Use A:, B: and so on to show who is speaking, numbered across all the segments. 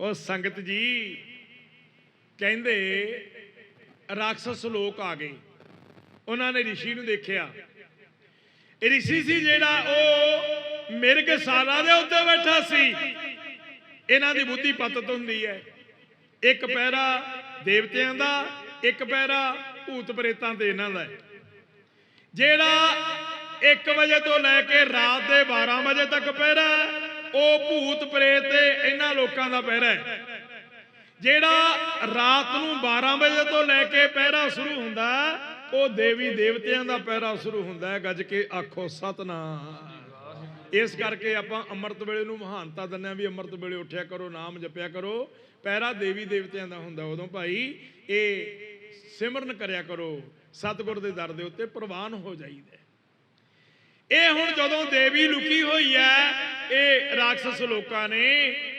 A: ਉਹ ਸੰਗਤ ਜੀ ਕਹਿੰਦੇ ਰਾਖਸ ਲੋਕ ਆ ਗਏ। ਉਹਨਾਂ ਨੇ ਰਿਸ਼ੀ ਨੂੰ ਦੇਖਿਆ। ਇਹ ਰਿਸ਼ੀ ਸੀ ਜਿਹੜਾ ਉਹ ਮਿਰਗ ਸਾਲਾ ਦੇ ਉੱਤੇ ਬੈਠਾ ਸੀ। ਇਹਨਾਂ ਦੀ ਬੁੱਧੀ ਪਤਤ ਹੁੰਦੀ ਹੈ। ਇੱਕ ਪੈਰਾ ਦੇਵਤਿਆਂ ਦਾ, ਇੱਕ ਪੈਰਾ ਭੂਤ ਪ੍ਰੇਤਾਂ ਤੇ ਇਹਨਾਂ ਦਾ। ਜਿਹੜਾ 1 ਵਜੇ ਤੋਂ ਲੈ ਕੇ ਰਾਤ ਦੇ 12 ਵਜੇ ਤੱਕ ਪਹਿਰਾ ਉਹ ਭੂਤ ਪ੍ਰੇਤ ਤੇ ਇਹਨਾਂ ਲੋਕਾਂ ਦਾ ਪਹਿਰਾ ਹੈ। ਜਿਹੜਾ ਰਾਤ ਨੂੰ 12 ਵਜੇ ਤੋਂ ਲੈ ਕੇ ਪਹਿਰਾ ਸ਼ੁਰੂ ਹੁੰਦਾ, ਉਹ ਦੇਵੀ ਦੇਵਤਿਆਂ ਦਾ ਪਹਿਰਾ ਸ਼ੁਰੂ ਹੁੰਦਾ ਹੈ। ਗੱਜ ਕੇ ਆਖੋ, ਸਤਨਾਮ। ਇਸ ਕਰਕੇ ਆਪਾਂ ਅੰਮ੍ਰਿਤ ਵੇਲੇ ਨੂੰ ਮਹਾਨਤਾ ਦਿੰਦੇ ਹਾਂ ਵੀ ਅੰਮ੍ਰਿਤ ਵੇਲੇ ਉੱਠਿਆ ਕਰੋ, ਨਾਮ ਜਪਿਆ ਕਰੋ। ਪਹਿਰਾ ਦੇਵੀ ਦੇਵਤਿਆਂ ਦਾ ਹੁੰਦਾ ਉਦੋਂ ਭਾਈ, ਇਹ ਸਿਮਰਨ ਕਰਿਆ ਕਰੋ। ਸਤਿਗੁਰ ਦੇ ਦਰ ਦੇ ਉੱਤੇ ਪ੍ਰਵਾਨ ਹੋ ਜਾਈਦਾ ਇਹ ਹੁਣ ਜਦੋਂ ਦੇਵੀ ਲੁਕੀ ਹੋਈ ਹੈ ਇਹ ਰਾਖਸ ਲੋਕਾਂ ਨੇ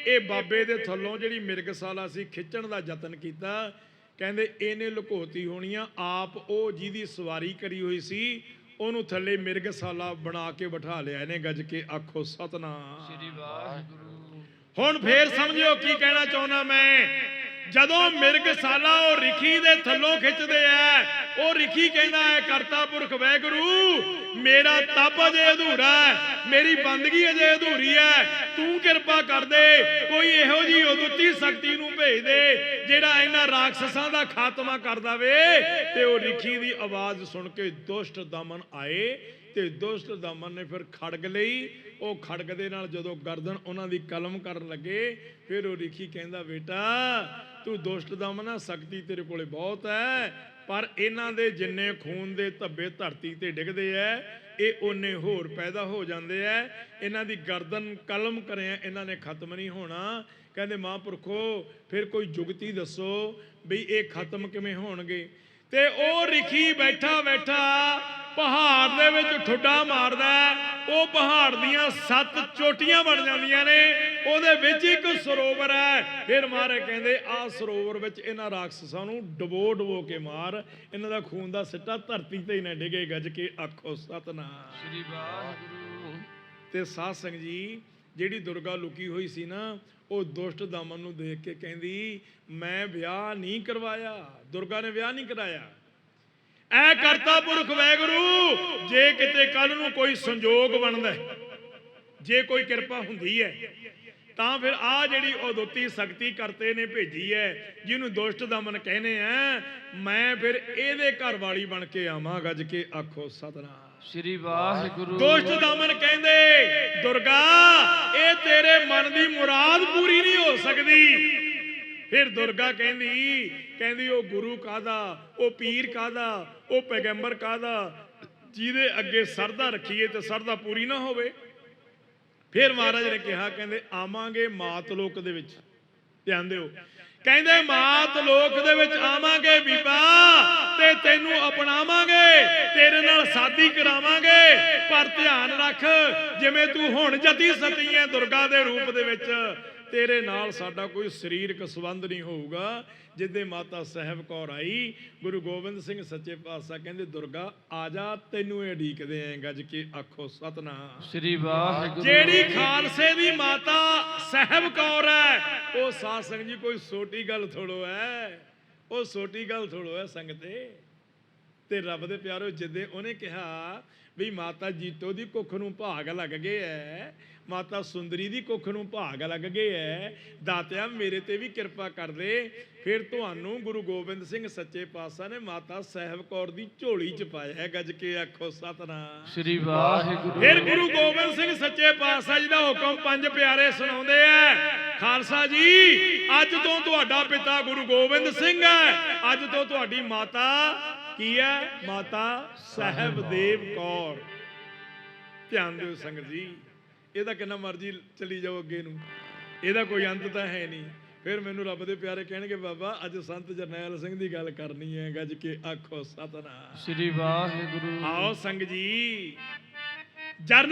A: ਇਹ ਬਾਬੇ ਦੇ ਥੱਲੋਂ ਜਿਹੜੀ ਮਿਰਗਸਾਲਾ ਸੀ ਖਿੱਚਣ ਦਾ ਯਤਨ ਕੀਤਾ। ਕਹਿੰਦੇ ਇਹਨੇ ਲੁਕੋਤੀ ਹੋਣੀ ਆ ਆਪ ਉਹ ਜਿਹਦੀ ਸਵਾਰੀ ਕਰੀ ਹੋਈ ਸੀ ਉਹਨੂੰ ਥੱਲੇ ਮਿਰਗਸਾਲਾ ਬਣਾ ਕੇ ਬਿਠਾ ਲਿਆ ਇਹਨੇ ਗੱਜ ਕੇ ਆਖੋ ਸਤਨਾਮ।
B: ਸ੍ਰੀ ਵਾਹਿਗੁਰੂ।
A: ਹੁਣ ਫੇਰ ਸਮਝਿਓ ਕੀ ਕਹਿਣਾ ਚਾਹੁੰਦਾ ਮੈਂ। ਜਦੋਂ ਮਿਰਗਸਾਲਾ ਉਹ ਰਿਖੀ ਦੇ ਥੱਲੋਂ ਖਿੱਚਦੇ ਆ, ਉਹ ਰਿਖੀ ਕਹਿੰਦਾ ਹੈ, ਕਰਤਾ ਪੁਰਖ ਵੈਗੁਰੂ, ਮੇਰਾ ਤਪ ਅਜੇ ਅਧੂਰਾ ਹੈ, ਮੇਰੀ ਬੰਦਗੀ ਅਜੇ ਅਧੂਰੀ ਹੈ, ਤੂੰ ਕਿਰਪਾ ਕਰ ਦੇ, ਕੋਈ ਇਹੋ ਜੀ ਉਦੁੱਤੀ ਸ਼ਕਤੀ ਨੂੰ ਭੇਜ ਦੇ, ਜਿਹੜਾ ਇਹਨਾਂ ਰਾਖਸਾਂ ਦਾ ਖਾਤਮਾ ਕਰ ਦਵੇ। ਤੇ ਉਹ ਰਿਖੀ ਦੀ ਆਵਾਜ਼ ਸੁਣ ਕੇ ਦੁਸ਼ਟ ਦਮਨ ਆਏ ਤੇ ਦੁਸ਼ਟ ਦਮਨ ਨੇ ਫਿਰ ਖੜਗ ਲਈ ਉਹ ਖੜਗ ਦੇ ਨਾਲ ਜਦੋਂ ਗਰਦਨ ਉਹਨਾਂ ਦੀ ਕਲਮ ਕਰਨ ਲੱਗੇ, ਫਿਰ ਉਹ ਰਿਖੀ ਕਹਿੰਦਾ, ਬੇਟਾ, ਤੂੰ ਦੁਸ਼ਟ ਦਮਨ ਆ ਸ਼ਕਤੀ ਤੇਰੇ ਕੋਲੇ ਬਹੁਤ ਹੈ, ਪਰ ਇਹਨਾਂ ਦੇ ਜਿੰਨੇ ਖੂਨ ਦੇ ਧੱਬੇ ਧਰਤੀ ਤੇ ਡਿੱਗਦੇ ਐ, ਇਹ ਉਹਨੇ ਹੋਰ ਪੈਦਾ ਹੋ ਜਾਂਦੇ ਐ। ਇਹਨਾਂ ਦੀ ਗਰਦਨ ਕਲਮ ਕਰਿਆ, ਇਹਨਾਂ ਨੇ ਖਤਮ ਨਹੀਂ ਹੋਣਾ। ਕਹਿੰਦੇ, ਮਹਾਂਪੁਰਖੋ, ਫਿਰ ਕੋਈ ਜੁਗਤੀ ਦੱਸੋ ਵੀ ਇਹ ਖਤਮ ਕਿਵੇਂ ਹੋਣਗੇ? ਤੇ ਉਹ ਰਿਖੀ ਬੈਠਾ ਬੈਠਾ ਪਹਾੜ ਦੇ ਵਿੱਚ ਠੁੱਡਾ ਮਾਰਦਾ। ਉਹ ਪਹਾੜ ਦੀਆਂ ਸੱਤ ਚੋਟੀਆਂ ਬਣ ਜਾਂਦੀਆਂ ਨੇ। ਉਹਦੇ ਵਿੱਚ ਇੱਕ ਸਰੋਵਰ ਹੈ। ਫਿਰ ਮਾਰੇ ਕਹਿੰਦੇ ਆਹ ਸਰੋਵਰ ਵਿੱਚ ਇਹਨਾਂ ਰਾਖਸਾਂ ਨੂੰ ਡਬੋ ਡਬੋ ਕੇ ਮਾਰ। ਇਹਨਾਂ ਦਾ ਖੂਨ ਦਾ ਸਿੱਟਾ ਧਰਤੀ ਤੇ ਹੀ ਨਾ ਡਿੱਗੇ। ਗੱਜ ਕੇ ਆਖੋ ਸਤਨਾਮ।
B: ਸ੍ਰੀ ਵਾਹਿਗੁਰੂ।
A: ਤੇ ਸਾਧ ਸੰਗ ਜੀ ਜਿਹੜੀ ਦੁਰਗਾ ਲੁਕੀ ਹੋਈ ਸੀ ਨਾ ਉਹ ਦੁਸ਼ਟ ਦਮਨ ਨੂੰ ਦੇਖ ਕੇ ਕਹਿੰਦੀ ਮੈਂ ਵਿਆਹ ਨਹੀਂ ਕਰਵਾਇਆ ਦੁਰਗਾ ਨੇ ਵਿਆਹ ਨਹੀਂ ਕਰਾਇਆ। ਐ ਕਰਤਾ ਪੁਰਖ ਵੈਗੁਰੂ ਜੇ ਕਿਤੇ ਕੱਲ ਨੂੰ ਕੋਈ ਸੰਜੋਗ ਬਣਦਾ ਜੇ ਕੋਈ ਕਿਰਪਾ ਹੁੰਦੀ ਹੈ ਤਾਂ ਫਿਰ ਆ ਜਿਹੜੀ ਉਦੋਤੀ ਸ਼ਕਤੀ ਕਰਤੇ ਨੇ ਭੇਜੀ ਹੈ ਜਿਹਨੂੰ ਦੁਸ਼ਟ ਦਮਨ ਕਹਿੰਦੇ ਆ ਮੈਂ ਫਿਰ ਇਹਦੇ ਘਰ ਵਾਲੀ ਬਣ ਕੇ ਆਵਾਂ ਗੱਜ ਕੇ ਆਖੋ ਸਤਨਾਮ।
B: ਸ੍ਰੀ ਵਾਹਿਗੁਰੂ।
A: ਦੁਸ਼ਟ ਦਮਨ ਕਹਿੰਦੇ ਦੁਰਗਾ, ਇਹ ਤੇਰੇ ਮਨ ਦੀ ਮੁਰਾਦ ਪੂਰੀ ਨਹੀਂ ਹੋ ਸਕਦੀ। ਫਿਰ ਦੁਰਗਾ ਕਹਿੰਦੀ ਕਹਿੰਦੀ ਉਹ ਗੁਰੂ ਕਾਦਾ ਉਹ ਪੀਰ ਕਾਦਾ ਉਹ ਪੈਗੰਬਰ ਕਾਦਾ ਜਿਹਦੇ ਅੱਗੇ ਸਰਦਾ ਰੱਖੀਏ ਤੇ ਸਰਦਾ ਪੂਰੀ ਨਾ ਹੋਵੇ। ਫਿਰ ਮਹਾਰਾਜ ਨੇ ਕਿਹਾ, ਕਹਿੰਦੇ, ਆਵਾਂਗੇ ਮਾਤ ਲੋਕ ਦੇ ਵਿੱਚ। ਧਿਆਨ ਦਿਓ। ਕਹਿੰਦੇ ਮਾਤ ਲੋਕ ਦੇ ਵਿੱਚ ਆਵਾਂਗੇ ਬੀਬਾ ਤੇ ਤੈਨੂੰ ਅਪਣਾਵਾਂਗੇ, ਤੇਰੇ ਨਾਲ ਸਾਦੀ ਕਰਾਵਾਂਗੇ। ਪਰ ਧਿਆਨ ਰੱਖ, ਜਿਵੇਂ ਤੂੰ ਹੁਣ ਜਤੀ ਸਤੀ ਹੈ ਦੁਰਗਾ ਦੇ ਰੂਪ ਦੇ ਵਿੱਚ ਤੇਰੇ ਨਾਲ ਸਾਡਾ ਕੋਈ ਸਰੀਰਕ ਸੰਬੰਧ ਨਹੀਂ ਹੋਊਗਾ। ਜਿੱਦੇ ਮਾਤਾ ਸਾਹਿਬ ਕੌਰ ਆਈ ਗੁਰੂ ਗੋਬਿੰਦ ਸਿੰਘ ਸੱਚੇ ਪਾਤਸ਼ਾਹ ਕਹਿੰਦੇ ਦੁਰਗਾ ਆ ਜਾ ਤੈਨੂੰ ਇਹ ਢੀਕਦੇ ਆਂ ਗੱਜ ਕੇ ਆਖੋ ਸਤਨਾਮ।
B: ਸ੍ਰੀ ਵਾਹਿਗੁਰੂ।
A: ਜਿਹੜੀ ਖਾਲਸੇ ਦੀ ਮਾਤਾ ਸਹਿਬ ਕੌਰ ਹੈ ਉਹ ਸਾਧ ਸੰਗਤ ਜੀ ਕੋਈ ਛੋਟੀ ਗੱਲ ਥੋੜੋ ਹੈ। ਉਹ ਛੋਟੀ ਗੱਲ ਥੋੜੋ ਹੈ ਸੰਗਤੇ ਤੇ ਰੱਬ ਦੇ ਪਿਆਰੋ ਜਿੱਦੇ ਉਹਨੇ ਕਿਹਾ ਵੀ ਮਾਤਾ ਜੀਤੋ ਦੀ ਕੁੱਖ ਨੂੰ ਭਾਗ ਲੱਗ ਗਏ ਐ ਮਾਤਾ ਸੁੰਦਰੀ ਦੀ ਕੁੱਖ ਨੂੰ ਭਾਗ ਲੱਗ ਗਏ ਐ ਦਾਤਿਆ ਮੇਰੇ ਤੇ ਵੀ ਕਿਰਪਾ ਕਰ ਦੇ। ਫਿਰ ਤੁਹਾਨੂੰ ਗੁਰੂ ਗੋਬਿੰਦ ਸਿੰਘ ਸੱਚੇ ਪਾਤਸ਼ਾਹ ਨੇ ਮਾਤਾ ਸਾਹਿਬ ਕੌਰ ਦੀ ਝੋਲੀ ਚ ਪਾਇਆ ਹੈ ਗੱਜ ਕੇ ਆਖੋ ਸਤਨਾਮ।
B: ਸ੍ਰੀ ਵਾਹਿਗੁਰੂ।
A: ਫਿਰ ਗੁਰੂ ਗੋਬਿੰਦ ਸਿੰਘ ਸੱਚੇ ਪਾਤਸ਼ਾਹ ਜੀ ਦਾ ਹੁਕਮ ਪੰਜ ਪਿਆਰੇ ਸੁਣਾਉਂਦੇ ਆ ਖਾਲਸਾ ਜੀ ਅੱਜ ਤੋਂ ਤੁਹਾਡਾ ਪਿਤਾ ਗੁਰੂ ਗੋਬਿੰਦ ਸਿੰਘ ਹੈ ਅੱਜ ਤੋਂ ਤੁਹਾਡੀ ਮਾਤਾ ਕੀ ਹੈ? ਮਾਤਾ ਸਹਿਬਦੇਵ ਕੌਰ। ਧਿਆਨ ਦਿਓ ਸੰਗਤ ਜੀ ਇਹਦਾ ਕਿੰਨਾ ਮਰਜ਼ੀ ਚਲੀ ਜਾਓ ਅੱਗੇ ਨੂੰ। ਇਹਦਾ ਕੋਈ ਅੰਤ ਤਾਂ ਹੈ ਨਹੀਂ। ਫਿਰ ਮੈਨੂੰ ਰੱਬ ਦੇ ਪਿਆਰੇ ਕਹਿਣਗੇ ਬਾਬਾ ਅੱਜ ਸੰਤ ਜਰਨੈਲ ਸਿੰਘ ਦੀ ਗੱਲ ਕਰਨੀ ਹੈ ਗੱਜ ਕੇ ਆਖੋ ਸਤਨਾਮ।
B: ਸ੍ਰੀ ਵਾਹਿਗੁਰੂ।
A: ਆਓ ਸੰਗ ਜੀ ਜਰਨ